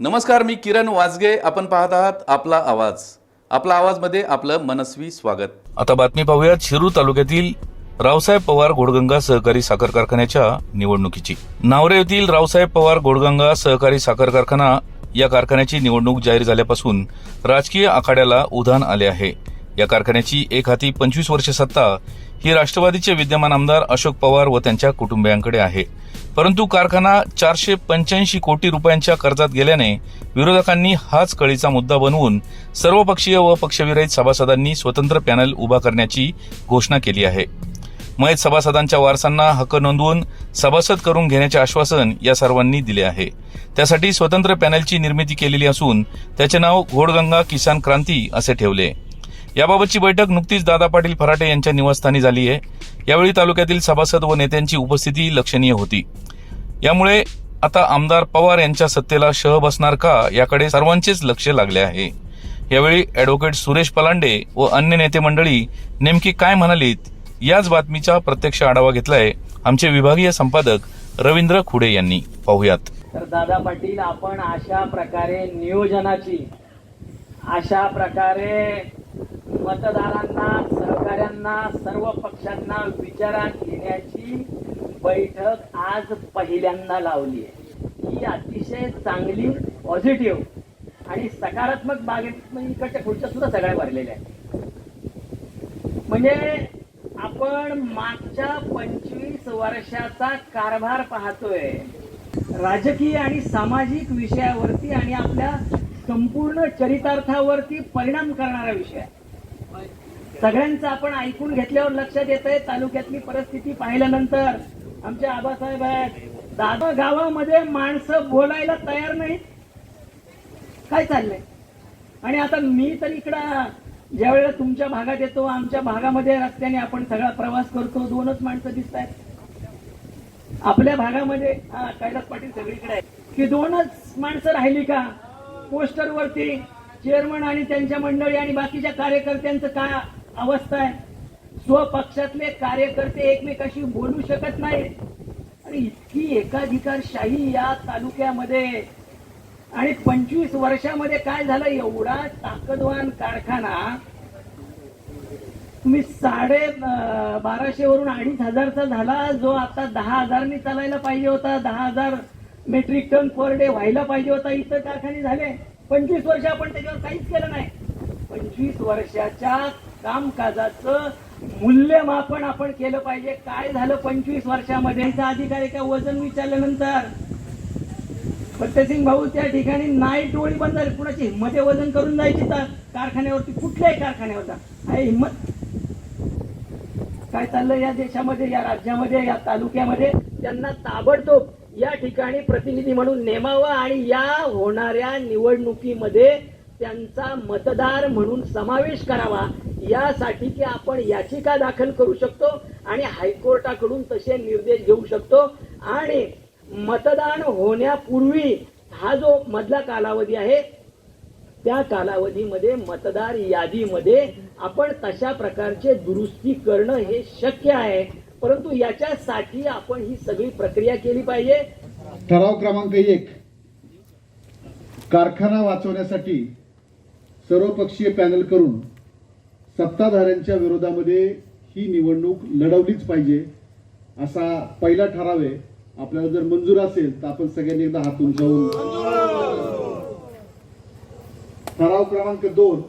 नमस्कार मी किरण वाजगे. आपण पाहत आहात आपला आवाज. आपला आवाजमध्ये आपलं मनस्वी स्वागत. आता बातमी पाहूयात. शिरूर तालुक्यातील रावसाहेब पवार घोडगंगा सहकारी साखर कारखान्याच्या निवडणुकीची. नावरे येथील रावसाहेब पवार घोडगंगा सहकारी साखर कारखाना या कारखान्याची निवडणूक जाहीर झाल्यापासून राजकीय आखाड्याला उधाण आले आहे. या कारखान्याची एक हाती पंचवीस वर्ष सत्ता ही राष्ट्रवादीचे विद्यमान आमदार अशोक पवार व त्यांच्या कुटुंबियांकडे आहे. परंतु कारखाना चारशे पंच्याऐंशी कोटी रुपयांच्या कर्जात गेल्याने विरोधकांनी हाच कळीचा मुद्दा बनवून सर्वपक्षीय व पक्षविरहित सभासदांनी स्वतंत्र पॅनल उभा करण्याची घोषणा केली आहे. मयत सभासदांच्या वारसांना हक्क नोंदवून सभासद करून घेण्याचे आश्वासन या सर्वांनी दिले आहे. त्यासाठी स्वतंत्र पॅनलची निर्मिती केलेली असून त्याचे नाव घोडगंगा किसान क्रांती असे ठेवले. याबाबतची बैठक नुकतीच दादा पाटील फराटे यांच्या निवासस्थानी झाली आहे. यावेळी तालुक्यातील सभासद व नेत्यांची उपस्थिती लक्षणीय होती. यामुळे आता आमदार पवार यांच्या सत्तेला शह बसणार का याकडे सर्वांचेच लक्ष लागले आहे. यावेळी अॅडव्होकेट सुरेश पलांडे व अन्य नेते मंडळी नेमकी काय म्हणालीत याच बातमीचा प्रत्यक्ष आढावा घेतलाय आमचे विभागीय संपादक रवींद्र खुडे यांनी. पाहुयात. तर दादा पाटील आपण अशा प्रकारे नियोजनाची अशा प्रकारे मतदारांना सहकाऱ्यांना सर्व पक्षांना विचारात घेण्याची बैठक आज पहिल्यांदा लावली आहे. ही अतिशय चांगली पॉझिटिव्ह आणि सकारात्मक बागेत इकडच्या खुर्च्या सुद्धा सगळ्या भरलेल्या आहेत. म्हणजे आपण मागच्या पंचवीस वर्षाचा कारभार पाहतोय. राजकीय आणि सामाजिक विषयावरती आणि आपल्या संपूर्ण चरितार्थावरती परिणाम करणारा विषय आहे. सगळ्यांचं आपण ऐकून घेतल्यावर लक्षात येत आहे तालुक्यातली परिस्थिती पाहिल्यानंतर आमचे आबासाहेब आहेत. दादा गावामध्ये माणसं बोलायला तयार नाहीत. काय चाललंय? आणि आता मी तर इकडं ज्यावेळेला तुमच्या भागात येतो आमच्या भागामध्ये रस्त्याने आपण सगळा प्रवास करतो. दोनच माणसं दिसत आहेत. आपल्या भागामध्ये हा कैलास पाटील सगळीकडे आहे की दोनच माणसं राहिली का? पोस्टर वरती चेअरमन आणि त्यांच्या मंडळी आणि बाकीच्या कार्यकर्त्यांचं काय अवस्था आहे? स्वपक्षातले कार्यकर्ते एकमेकाशी बोलू शकत नाहीत. आणि इतकी एकाधिकारशाही या तालुक्यामध्ये. आणि पंचवीस वर्षामध्ये काय झालं? एवढा ताकदवान कारखाना. तुम्ही साडे बाराशे वरून अडीच हजारचा झाला जो आता दहा हजारनी चालायला पाहिजे होता. दहा हजार मेट्रिक टन पर डे व्हायला पाहिजे होता. इतर कारखाने झाले. पंचवीस वर्ष आपण त्याच्यावर काहीच केलं नाही. पंचवीस वर्षाच्या कामकाजाचं मूल्यमापन आपण केलं पाहिजे. काय झालं पंचवीस वर्षामध्ये? अधिकारी वजन विचारल्यानंतर. फत्तेसिंग भाऊ त्या ठिकाणी नाही टोळी बंद झाली. कुणाची हिंमत वजन करून जायची तर? कारखान्यावरती कुठल्याही कारखान्यावरचा आहे हिंमत? काय चाललंय या देशामध्ये या राज्यामध्ये या तालुक्यामध्ये? त्यांना ताबडतोब या ठिकाणी प्रतिनिधी म्हणून नेमावं आणि या होणाऱ्या निवडणुकीमध्ये त्यांचा मतदार म्हणून समावेश करावा यासाठी की आपण याचिका दाखल करू शकतो आणि हायकोर्टाकडून तसे निर्देश घेऊ शकतो. आणि मतदान होण्यापूर्वी हा जो मधला कालावधी आहे त्या कालावधीमध्ये मतदार यादीमध्ये आपण तशा प्रकारचे दुरुस्ती करणं हे शक्य आहे. परंतु याच्यासाठी आपण ही सगळी प्रक्रिया केली पाहिजे. ठराव क्रमांक एक. कारखाना वाचवण्यासाठी सर्वपक्षीय पॅनल करून सत्ताधाऱ्यांच्या विरोधामध्ये ही निवडणूक लढवलीच पाहिजे असा पहिला ठराव आहे. आपल्याला जर मंजूर असेल तर आपण सगळ्यांनी एकदा हात उंचावून ठराव क्रमांक दोन.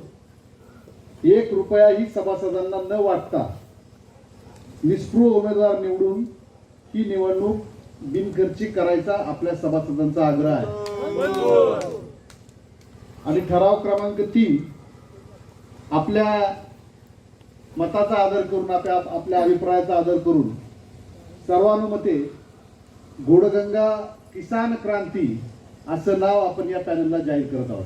एक रुपयाही सभासदांना न वाटता निस्पृह उमेदवार निवडून ही निवडणूक बिनखर्ची करायचा आपल्या सभासदांचा आग्रह आहे. आणि ठराव क्रमांक तीन आपल्या मताचा आदर करून आपल्या आपल्या अभिप्रायाचा आदर करून सर्वानुमते घोडगंगा किसान क्रांती असं नाव आपण या पॅनलला जाहीर करत आहोत.